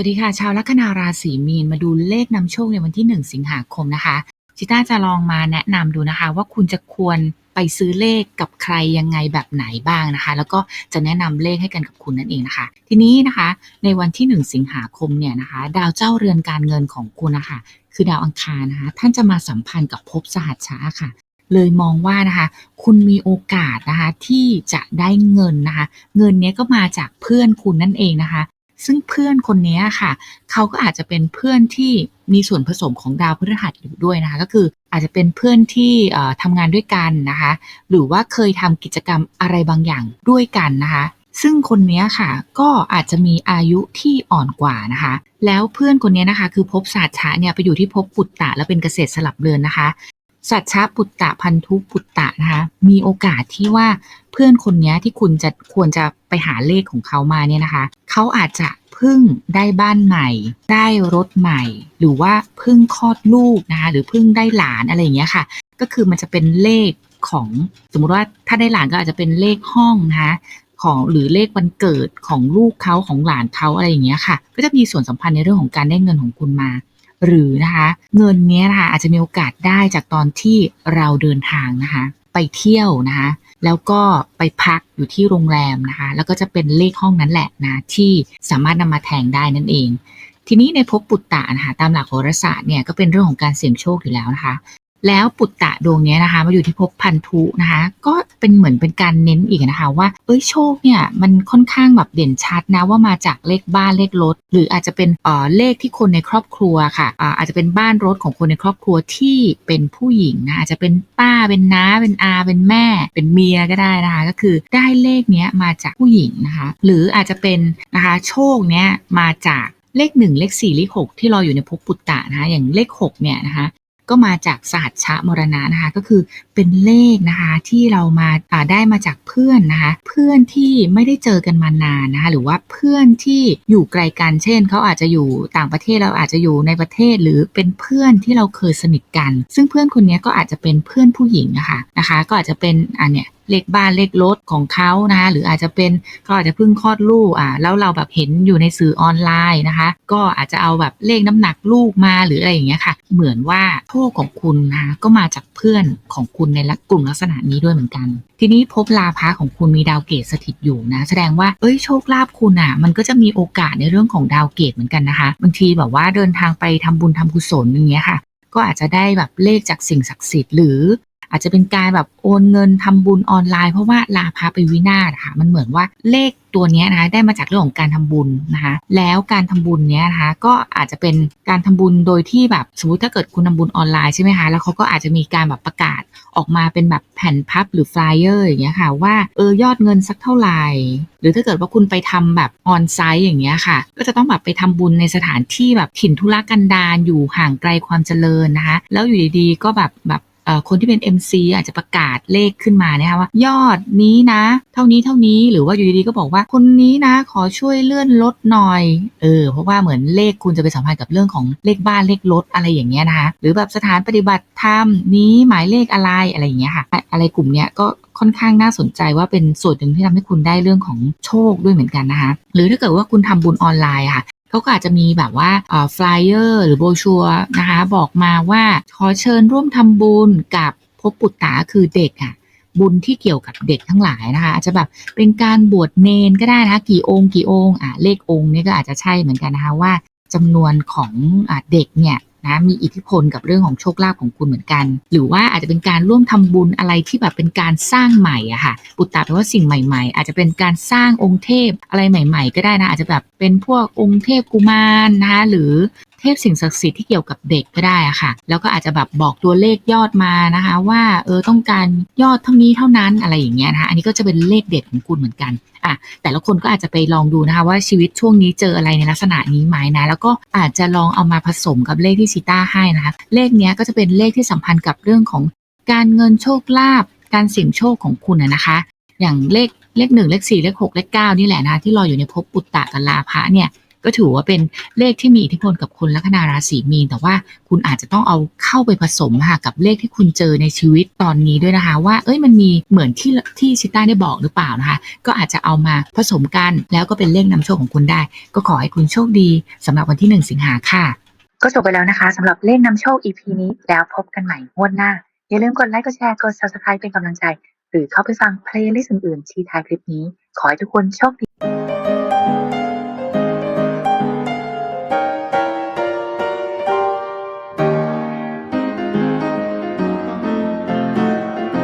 วัสดีค่ะชาวลัคนาราศีมีนมาดูเลขนำโชคในวันที่ 1 สิงหาคมนะคะจิต้าจะลองมาแนะนำดูนะคะ ว่าคุณจะควรไปซื้อเลขกับใครยังไงแบบไหนบ้างนะคะ แล้วก็จะแนะนำเลขให้กันกับคุณนั่นเองนะคะ ทีนี้นะคะ ในวันที่ 1 สิงหาคมเนี่ยนะคะ ดาวเจ้าเรือนการเงินของคุณนะคะคือดาวอังคารนะคะท่านจะมาสัมพันธ์กับภพสหัชชะค่ะเลยมองว่านะคะ คุณมีโอกาสนะคะที่จะได้เงินนะคะ เงินเนี้ยก็มาจากเพื่อนคุณนั่นเองนะคะ ซึ่งเพื่อนคนนี้ค่ะ เขาก็อาจจะเป็นเพื่อนที่มีส่วนผสมของดาวพฤหัสอยู่ด้วยนะคะ ก็คืออาจจะเป็นเพื่อนที่ทำงานด้วยกันนะคะ หรือว่าเคยทำกิจกรรมอะไรบางอย่างด้วยกันนะคะซึ่งคนนี้ค่ะก็อาจจะมีอายุที่อ่อนกว่านะคะ แล้วเพื่อนคนนี้นะคะ คือภพศาสตร์ชะเนี่ยไปอยู่ที่ภพปุตตะแล้วเป็นเกษตรสลับเรือนนะคะ สัจฉปุตตะพันธุปุตตะนะคะ มีโอกาสที่ว่าเพื่อนคนนี้ที่คุณจะควรจะไปหาเลขของเขามาเนี่ยนะคะ เขาอาจจะพิ่งได้บ้านใหม่ ได้รถใหม่ หรือว่าพิ่งคลอดลูกนะคะ หรือพิ่งได้หลานอะไรอย่างเงี้ยค่ะ ก็คือมันจะเป็นเลขของสมมุติว่าถ้าได้หลานก็อาจจะเป็นเลขห้องนะคะของหรือเลขวันเกิดของลูกเขาของหลานเขาอะไรอย่างเงี้ยค่ะ ก็จะมีส่วนสัมพันธ์ในเรื่องของการได้เงินของคุณมา หรือนะคะเงินเนี้ยนะคะอาจจะมีโอกาสได้จากตอนที่เราเดินทางนะคะไปเที่ยวนะคะแล้วก็ไปพักอยู่ที่โรงแรมนะคะแล้วก็จะเป็นเลขห้องนั้นแหละนะที่สามารถนำมาแทงได้นั่นเองทีนี้ในภพปุตตะนะคะตามหลักโหราศาสตร์เนี่ยก็เป็นเรื่องของการเสี่ยงโชคอยู่แล้วนะคะ แล้วปุตตะดวงนี้นะคะมาอยู่ที่ภพพันธุนะคะ ก็เป็นเหมือนเป็นการเน้นอีกนะคะว่า เอ้ยโชคเนี่ยมันค่อนข้างแบบเด่นชัดนะว่ามาจากเลขบ้านเลขรถ หรืออาจจะเป็นเอ่อเลขที่คนในครอบครัวค่ะอ่าอาจจะเป็นบ้านรถของคนในครอบครัวที่เป็นผู้หญิงนะอาจจะเป็นป้าเป็นน้าเป็นอาเป็นแม่ เป็นเมียก็ได้นะคะ ก็คือได้เลขเนี้ยมาจากผู้หญิงนะคะ หรืออาจจะเป็นนะคะโชคเนี้ยมาจากเลขหนึ่งเลขสี่เลขหกที่ราอยู่ในภพปุตตะนะคะอย่างเลขหกเนี่ยนะคะ ก็มาจากศาสตร์ชะมรณะนะคะก็คือเป็นเลขนะคะที่เรามาอ่าได้มาจากเพื่อนนะคะเพื่อนที่ไม่ได้เจอกันมานานนะคะหรือว่าเพื่อนที่อยู่ไกลกันเช่นเขาอาจจะอยู่ต่างประเทศเราอาจจะอยู่ในประเทศหรือเป็นเพื่อนที่เราเคยสนิทกัน ซึ่งเพื่อนคนนี้ก็อาจจะเป็นเพื่อนผู้หญิงนะคะนะคะ ก็อาจจะเป็นอันเนี้ย เลขบ้านเลขรถของเขานะคะหรืออาจจะเป็นเขาอาจจะเพิ่งคลอดลูกอ่าแล้วเราแบบเห็นอยู่ในสื่อออนไลน์นะคะ ก็อาจจะเอาแบบเลขน้ำหนักลูกมาหรืออะไรอย่างเงี้ยค่ะ เหมือนว่าโชคของคุณนะคะก็มาจากเพื่อนของคุณในลกลุ่มลักษณะนี้ด้วยเหมือนกัน ทีนี้ภพลาภะของคุณมีดาวเกตสถิตอยู่นะ แสดงว่าเอ้ยโชคลาภคุณอะมันก็จะมีโอกาสในเรื่องของดาวเกตเหมือนกันนะคะบางทีแบบว่าเดินทางไปทำบุญทำกุศลอย่างเงี้ยค่ะก็อาจจะได้แบบเลขจากสิ่งศักดิ์สิทธิ์หรือ อาจจะเป็นการแบบโอนเงินทำบุญออนไลน์ เพราะว่าลาพาไปวินาศค่ะมันเหมือนว่าเลขตัวนี้นะคะได้มาจากเรื่องของการทำบุญนะคะแล้วการทำบุญเนี้ยนะคะก็อาจจะเป็นการทำบุญโดยที่แบบสมมติถ้าเกิดคุณทำบุญออนไลน์ใช่ไหมคะแล้วเขาก็อาจจะมีการแบบประกาศออกมาเป็นแบบแผ่นพับหรือฟลายเออร์อย่างเงี้ยค่ะว่าเออยอดเงินสักเท่าไหร่ หรือถ้าเกิดว่าคุณไปทำแบบออนไซต์อย่างเงี้ยค่ะ ก็จะต้องแบบไปทำบุญในสถานที่แบบถิ่นทุรกันดารอยู่ห่างไกลความเจริญนะคะ แล้วอยู่ดีๆก็แบบแบบ คนที่เป็น MC อาจจะประกาศเลขขึ้นมานะคะว่า ยอดนี้นะ เท่านี้เท่านี้หรือว่าอยู่ดีๆก็บอกว่าคนนี้นะ ขอช่วยเลื่อนลดหน่อยเออเพราะว่าเหมือนเลขคุณจะไปสัมพันธ์กับเรื่องของเลขบ้านเลขรถอะไรอย่างเงี้ยนะคะหรือแบบสถานปฏิบัติธรรมนี้หมายเลขอะไรอะไรอย่างเงี้ยค่ะ อะไรกลุ่มเนี้ยก็ค่อนข้างน่าสนใจว่าเป็นส่วนหนึ่งที่ทำให้คุณได้เรื่องของโชคด้วยเหมือนกันนะคะ หรือถ้าเกิดว่าคุณทำบุญออนไลน์ค่ะ เขาก็อาจจะมีแบบว่าฟลายเออร์หรือโบชัวนะคะบอกมาว่าขอเชิญร่วมทำบุญกับภพปุตตาคือเด็กอะบุญที่เกี่ยวกับเด็กทั้งหลายนะคะอาจจะแบบเป็นการบวชเนนก็ได้นะคะกี่องค์กี่องค์อะเลของค์นี่ก็อาจจะใช่เหมือนกันนะคะว่าจำนวนของอเด็กเนี่ย นะมีอิทธิพลกับเรื่องของโชคลาภของคุณเหมือนกัน หรือว่าอาจจะเป็นการร่วมทำบุญอะไรที่แบบเป็นการสร้างใหม่อะค่ะปุตตะแปลว่าสิ่งใหม่ ๆ อาจจะเป็นการสร้างองค์เทพอะไรใหม่ ๆ ก็ได้นะอาจจะแบบเป็นพวกองค์เทพกุมารนะคะหรือ เทพสิ่งศักดิ์สิทธิ์ที่เกี่ยวกับเด็กก็ได้อะค่ะ แล้วก็อาจจะแบบบอกตัวเลขยอดมานะคะ ว่าเออต้องการยอดเท่านี้เท่านั้นอะไรอย่างเงี้ยนะคะอันนี้ก็จะเป็นเลขเด็ดของคุณเหมือนกันอะแต่ละคนก็อาจจะไปลองดูนะคะว่าชีวิตช่วงนี้เจออะไรในลักษณะนี้ไหมนะ แล้วก็อาจจะลองเอามาผสมกับเลขที่ชิต้าให้นะคะ เลขเนี้ยก็จะเป็นเลขที่สัมพันธ์กับเรื่องของการเงินโชคลาภการเสี่ยงโชคของคุณนะนะคะ อย่างเลขเลขหนึ่งเลขสี่เลขหกเลขเก้านี่แหละนะที่รออยู่ในภพปุตตะกับลาภะเนี่ย ก็ถือว่าเป็นเลขที่มีอิทธิพลกับคุณลัคนาราศีมีน แต่ว่าคุณอาจจะต้องเอาเข้าไปผสมค่ะกับเลขที่คุณเจอในชีวิตตอนนี้ด้วยนะคะ ว่าเอ้ยมันมีเหมือนที่ที่ชิต้าได้บอกหรือเปล่านะคะ ก็อาจจะเอามาผสมกันแล้วก็เป็นเลขนำโชคของคุณได้ ก็ขอให้คุณโชคดีสำหรับวันที่ 1 สิงหาค่ะ ก็จบไปแล้วนะคะสำหรับเลขนำโชค EP นี้แล้วพบกันใหม่งวดหน้าอย่าลืมกดไลค์กดแชร์กด Subscribe เป็นกำลังใจ หรือเข้าไปฟังเพลย์ลิสต์อื่นๆที่ท้ายคลิปนี้ ขอให้ทุกคนโชคดี